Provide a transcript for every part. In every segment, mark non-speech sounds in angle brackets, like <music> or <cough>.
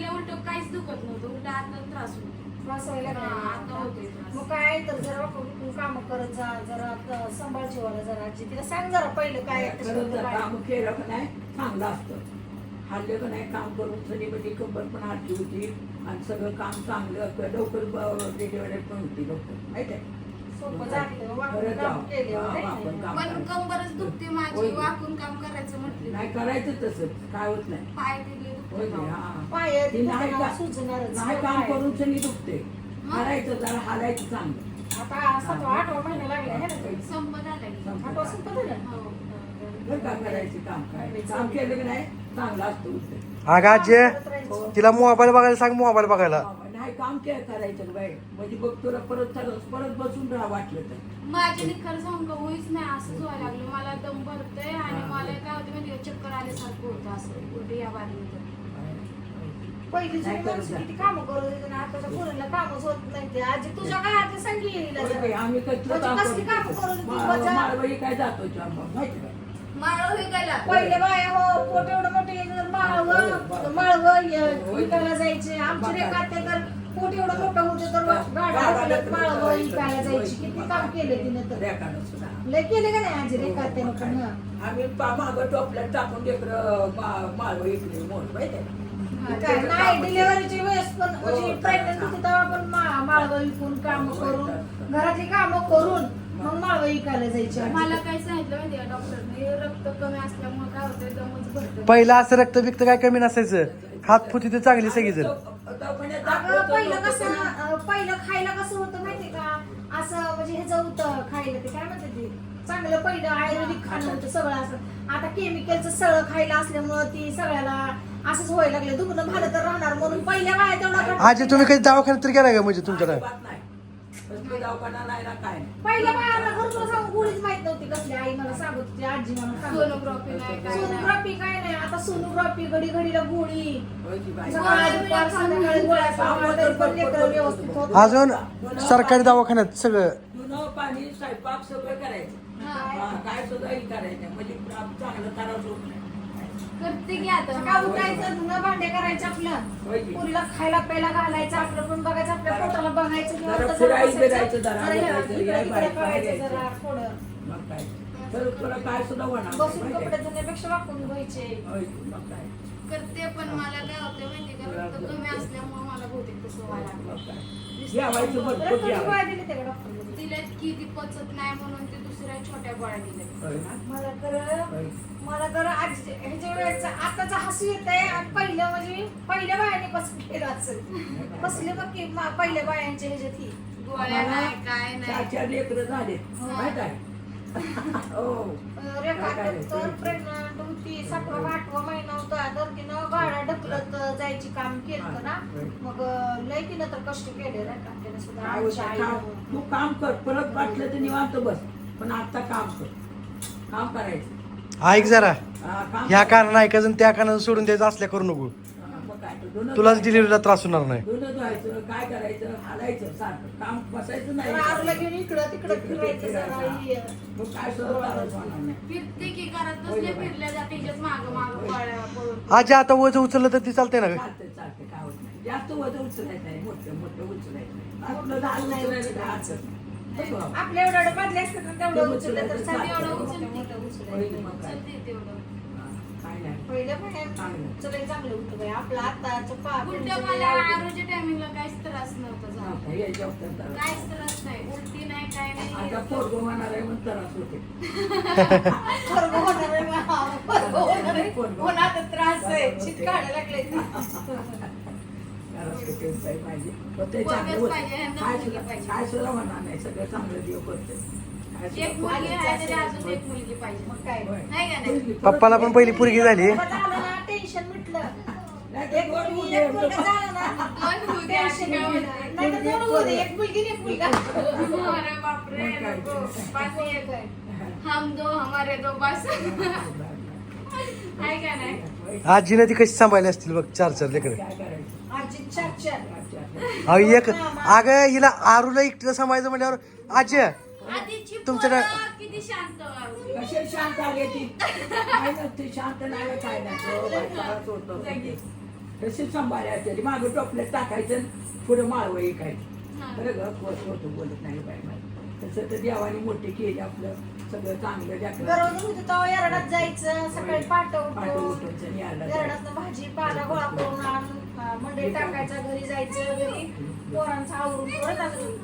पहिल्या उलट काहीच दुखत नव्हतं. उलट आता त्रास होतो. त्रास व्हायला हा, आता त्रास. मग काय तर जरा काम करत जा जरा क- सांभाळ जीवाला जरा आजी. तिला सांग जरा पहिलं काय आहे ते. काम केलं का नाही? चांगलं असतं. हल्ले का नाही? काम करून सगळी कंबर पण हातली होती. आणि सगळं काम चांगलं. लवकर डिलिव्हरी पण होती लवकर. माहिती आहे? वाकून काम हा, पण करायचं. कंबरच दुखते होय. माझी वाकून काम करायचं म्हटलं नाही करायचं तसंच काय होत नाही. पाय दिले? हा. नाही काम. करून सगळी दुखते. हारायचं जरा हारायचं चांगलं. आता सातवा आठवा महिना लागला आहे ना ते? संपत आलाय आठवा संपत आला? हो. बरं का करायचं काम काय? काम केलं की नाही? चांगलं असतं उलट. अगं आजी? करत राहायचं. तिला मोबाईल बघायला सांग मोबाईल बघायला. नाही काम के करायचं बाई? म्हणजे बघ तुला परत चालू परत बसून राहा वाटलं तर. माझ्या निखर सांगू का होईच नाही असंच व्हायला लागलं. मला दम भरतय आणि. मला काय होतं माहिती का, चक्कर आल्यासारखं होतं असं उलटी या बाजूने पहिली जुनी नाही करत माणसं जा. किती कामं करत होती ना आताच्या पोरीला कामच होत नाही ते. आजी तुझ्या काय होय बाई, आम्ही कसलं म्हणजे काम कसली कामं बजा- काय जातो माहिती का? माळव विकायला. पहिले बाया हो पोट एवढं मोठे माळव माळव विकायला जायचे. आमची रेखा ते तर पोट एवढं मोठं होते तर गाड्या माळव विकायला जायची. किती काम केले तिने तर. लय केले का नाही आजी रेखा त्यानं पण? हं. आम्ही मागं टोपल्यात टाकून लेकरं माळवं इकडे मोठ माहिती आहे? का? काय नाही डिलिव्हरीची वेळेस पण म्हणजे प्रेग्नंट होती तेव्हा पण माळव विकून काम करून घरातली कामं करून मग माळव विकायला जायची. मला काय सांगितलं माहिती का डॉक्टरने? रक्त कमी असल्यामुळे काय होतंय? दमच भरतं पहिला असं रक्त बिक्त काय कमी नसायचं. हात फुटी तर चांगली सगळी जर. अगं पहिलं कसं अं, पहिलं खायला कसं होतं माहितीये का? असं म्हणजे हे होतं खायला ते काय म्हणते ते? चांगलं पहिलं आयुर्वेदिक खाणं होतं सगळं असं. आता केमिकलचं सगळं खायला असल्यामुळं ती सगळ्याला असंच व्हायला लागलं. दुखणं भालं तर राहणार म्हणून पहिल्या काय तेवढा आजी तुम्ही कधी दवाखान्यात तर गेला का म्हणजे कसलं दवाखाना नाही ना काय? नाही. पहिल्या बायांना खरं तुला सांगू गोळीच माहीत नव्हती कसली आई मला सांगत होती आजी मला सांगत होती. सोनोग्राफी नाही काय? नाही सोनोग्राफी काय नाही आता सोनोग्राफी घडी घडीला गोळी. होय की बाई? सकाळी दुपार संध्याकाळी गोळ्या खाऊन तरी पण लेकरं व्यवस्थित होत अजून सरकारी दवाखान्यात सगळं पाणी स्वयंपाक सगळं करायचं. हा, काय सुद्धा हे करायचं म्हणजे चांगलं नाही करते की आता? सकाळ उठायचं धुणं भांडे करायचं आपलं. की? पुरीला खायला प्यायला घालायचं आपलं पण बघायचं आपल्या पोटाला बघायचं जरा फिरायचं इकडे तिकडे. थोडं. मग काय? तर तुला काय सुद्धा होणार नाही, बसून माहिती कपडे आहे? धुण्यापेक्षा वाकून धुवायचे. होय की? मग काय? करते पण मला काय होतं माहिती का? रक्त कमी असल्यामुळे मला बहुतेक तसं व्हायला लागलं. मग काय जेवायचं भरपूर रक्ताची गोळ्या जेवायचं दिली त्या डॉक्टरने तिला किती पचत नाही म्हणून ते दुसऱ्या छोट्या गोळ्या दिल्या? मला तर. मला तर आज ह्याच्या वेळेचं आताच हसू येत आहे आणि पहिलं म्हणजे पहिल्या बायाने केलं असेल कसले बघ की मा- पहिल्या बायांचे ह्याच्यात ही. गोळ्या नाही काय नाही. चार लेकरं झाले माहीत आहे? हो. रेखा काय करायचं? तर प्रेग्नंट होती. सातवा का आठवा महिना होता. तर तिनं गाड्या ढकलत जायची काम केलं ना. मग लय तिनं तर कष्ट केले सुद्धा. तू काम कर. परत वाटलं तर निवांत बस. पण आता काम कर. काम करायचं. ऐक जरा. हा, ह्या. कानानं ऐकायचं त्या कानानं सोडून द्यायचं असल्या करू नको हा, मग काय तर धुणं तुलाच. डिलिव्हरीला त्रास होणार नाही धुणं धुवायचं काय करायचं हालायचं सारखं काम बसायचं तर आरूला नाही घेऊन इकडं तिकडं फिरायचं जरा हे. मग काय सुद्धा त्रास होणार नाही फिरते की घरात बसले फिरल्या जाते हिच्याच माग माग गोळ्या पळून आजी आता वज उचललं तर ती चालते ना ग? चालतंय चालतंय काय होत नाही जास्त वजन उचलायचं नाही मोठं मोठं उचलायचं नाही आपलं झालं नाही उचलायचं काय अडचण नाही. बस बाबा. आपल्या एवढं असतात ना तेवढं उचललं तर उचलते. तेवढं हा, काय नाही पहिल्या महिन्यात चांगलं. होतं बाई. आपलं आताचं पा- उलट मला आरोग्य टायमिंगला काहीच त्रास नव्हता झाला. काहीच त्रास नाही उलटी नाही काय आता नाही पोरगं होणार आहे म्हणून त्रास होते पोरगं होणार आहे बा. पोरगं होणार आहे. पोरगं. होणार तर त्रास आहे. शीत काढायला लागलंय. त्रास होते बाई माझी. पण ते पोरगंच चांगलं होतं. पाहिजे, ह्यांना काय मुलगी सुद्धा पाहिजे. काय सुद्धा होणार नाही सगळं चांगलं देव करते एक मुलगी आहे तरी अजून एक मुलगी पाहिजे मग काय? होय. नाही का नाही मुलगी. पप्पाला पण पहिली पुरगी झाली मला आलं ना टेन्शन मिटलं. नाही तर एक दोन मुलगी, मुली एक आहेत. मुलगा झाला ना. दोन मुलगी अशी टेन्शन काय मिटलं. होते? नाही तर दोन होते. एक मुलगी आणि एक मुलगा. अरे बापरे मग काय? नको. पाच एक आहे. हम दो हमारे दो बस आहे का नाही आजीनं ती कशी सांभाळली असतील बघ चार चार लेकर आजी चार चार. अहो एक अगं हिला आरूला एकटीला सांभाळायचं म्हटल्यावर आजी तुमच्याकडे- किती शांत होती. कशी शांत आली ती? काय नसते शांत नाही काय नाही. हो, होतो. तरी मागं टोपल्यात टाकायचं पुढं माळवं ऐकायचं. हा. बरं ग खोटं बोलत नाही बाई मला. तसं तर देवाने मोठे केले आपलं सगळं चांगलं होती तेव्हा येरडात जायचं सकाळी पाठ पाठ उठायचं आणि यायला जायचं. येरडात भाजी पाला गोळा करून आणून मंडई टाकायचा घरी जायचं घरी पोरांचं आवरून परत अजून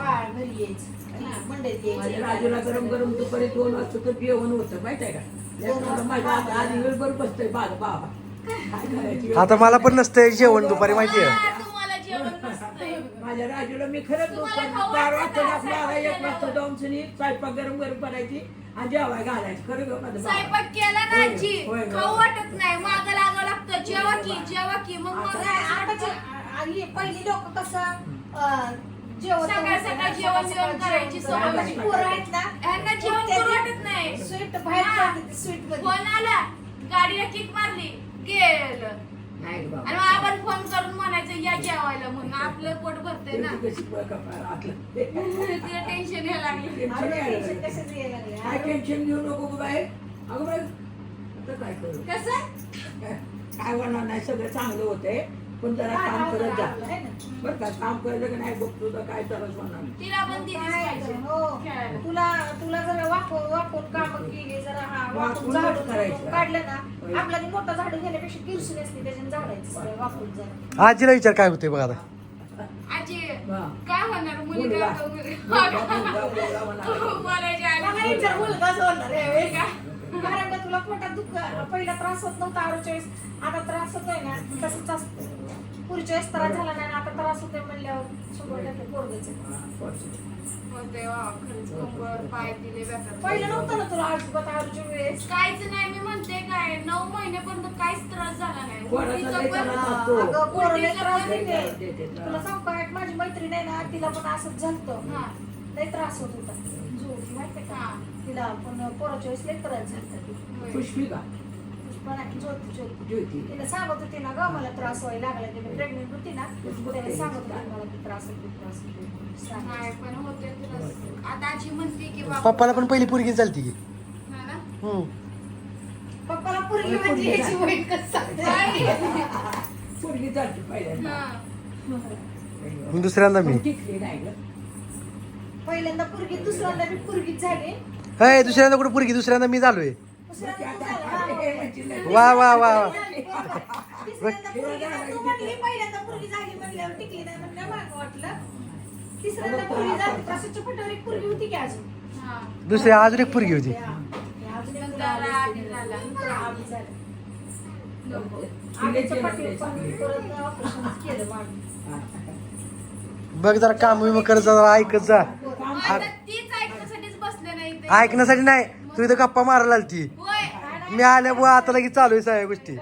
बाळ घरी यायचं. आणि मंडईत माझ्या यायचं राजूला गरम गरम दुपारी दोन वाजता तर जेवण होतं माहीत आहे का? लेकराला माझ्या आता आधी वेळभर बसतोय बाबा बाबा. काय करायची? आता मला पण नसतंय जेवण दुपारी हा, तुम्हाला जेवण नसतंय. माझ्या राजूला मी खरंच दुपारी बारा वाटत वाजता एक वाजता जाऊन सनी स्वयंपाक गरम गरम करायची आणि जेवाय घालायची. खरं ग माझं बाबा. स्वयंपाक केला ना होय, आजी. होय ग. खाऊ वाटत नाही माग लागावं लागतं. जेवा की जेवा की. मग मग नाही, आताची आणि पहिली लोक कसं अं, सकाळ सकाळ जेवण जेवण करायची सवय पोरं आहेत ना ह्यांना जेवण करू वाटत नाही. स्वीट बाहेर. पडते स्वीटमध्ये. फोन आला गाडीला किक मारली गेलं. नाही आणि बाबा. मग आपण फोन करून म्हणायचं या जेवायला. म्हणून आपलं पोट भरतंय ना. ती कशी बघ कपाळ आतलं. तिला टेन्शन यायला लागलं. अरे, टेन्शन लागलं. कशाचं यायला लागले? काय टेन्शन घेऊ नको गं बाई अगं बाई आता काय करू? कसं? काय होणार नाही सगळं चांगलं होतंय. पण जरा काय काम करत जा? बरं का काम केलं की नाही बघ तुझं काय होणार नाही. तिला पण दिलीच काय पाहिजे तर, हो. तुला तुला जरा वाकून वाकून काम केली जरा हा वाकून वाकून झाडून करायचं. काढलं. ना आपला ते मोठा झाडू घेण्यापेक्षा किरसून असते त्याच्याने झाडायचं सगळं वाकून जरा आजीला विचार काय होते बघा आता आजी हा. काय होणार मुलगा आली. <laughs> मला विचार मुलगाच होणार? कारण तुला पोटात दुःख पहिला त्रास होत नव्हता आरोच्या वेळेस आता त्रास होतोय ना तसंच असतं पुढच्या वेळेस त्रास झाला नाही आता त्रास होतोय म्हणल्यावर शंभर टक्के पोरगच. हा. होते वा, खरंच कंबर पाय दिले बेकार पहिलं नव्हतं ना तुला अजिबात आरोच्या वेळेस काहीच नाही मी म्हणते काय नऊ महिन्यापर्यंत काहीच त्रास झाला नाही पण-. अगं पोराला त्रास देते. तुला सांगू का एक माझी मैत्रीण आहे ना तिला पण असंच झालतं हा. लय त्रास होत होता झोपी माहितीये का हा. तिला पण पोराच्या वेळेस लय त्रास झालता ती होय. पुष्पिका. पण ज्योती ज्योती ज्योती तिला सांगत होती ना ग मला त्रास व्हायला लागला प्रेग्नेंट होती ना. त्याला सांगत होती मला त्रास होतो त्रास होतो. आता आजी म्हणते की पप्पाला पण पहिली पोरगी चालती की. हा. पप्पाला पुरगी म्हणजे कसं? पोरगी चालते पहिल्यांदा. हा. दुसऱ्यांदा मी. पहिल्यांदा पुरगी दुसऱ्यांदा बी पुरगीच झाली. अय दुसऱ्यांदा कुठे पोरगी? दुसऱ्यांदा मी झालोय. वा वा वा वा. दुसरी अजून एक पोरगी होती. बघ जरा काम विमा करत जा जरा ऐकत जा आता तीच ऐकण्यासाठीच बसले नाही ते ऐकण्यासाठी नाही. तू इथं गप्पा मारायला होय मी आल्या बुवा आता लगेच चालू आहे सगळ्या गोष्टी. तू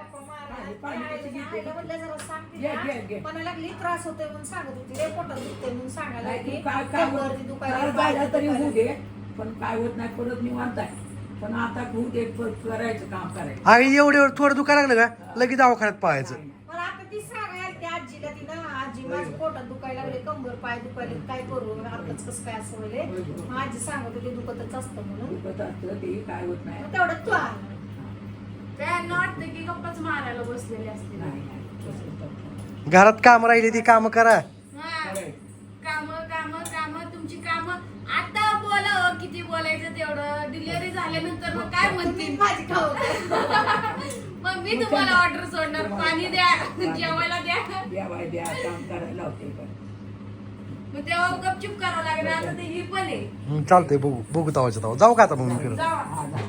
आई एवढे थोडं दुखायला लागलं का? लगेच दवाखान्यात पाहायचं मला आता ती सांगायला त्या आजीला तिनं आजी माझं पोटात दुखायला लागले कंबर पाय दुखायले काय करू? आताच कसं काय असं होईल मग आजी सांगत होती दुखतच असतं म्हणून. दुखत असतं ते काय होत नाही. मग तेवढं तू त्यांना वाटतं की गप्पाच मारायला बसलेले असते नाही, नाही, तसं होतं. घरात काम राहिली ती काम करा. काम काम काम तुमची काम. आता बोला हो, किती बोलायचं तेवढं. डिलिव्हरी झाल्यानंतर मग काय तुम्ही म्हणतील? माझी खाऊ <laughs> मग मी तुम्हाला ऑर्डर सोडणार. पाणी द्या जेवायला द्या. द्यावाय द्या काम करायला लावते पण. मग तेव्हा गपचूप करावं लागणार आता ते ही पण आहे. चालतंय बघू बघू तवाच्या तवा जाऊ का आता मग जावा हा, जा.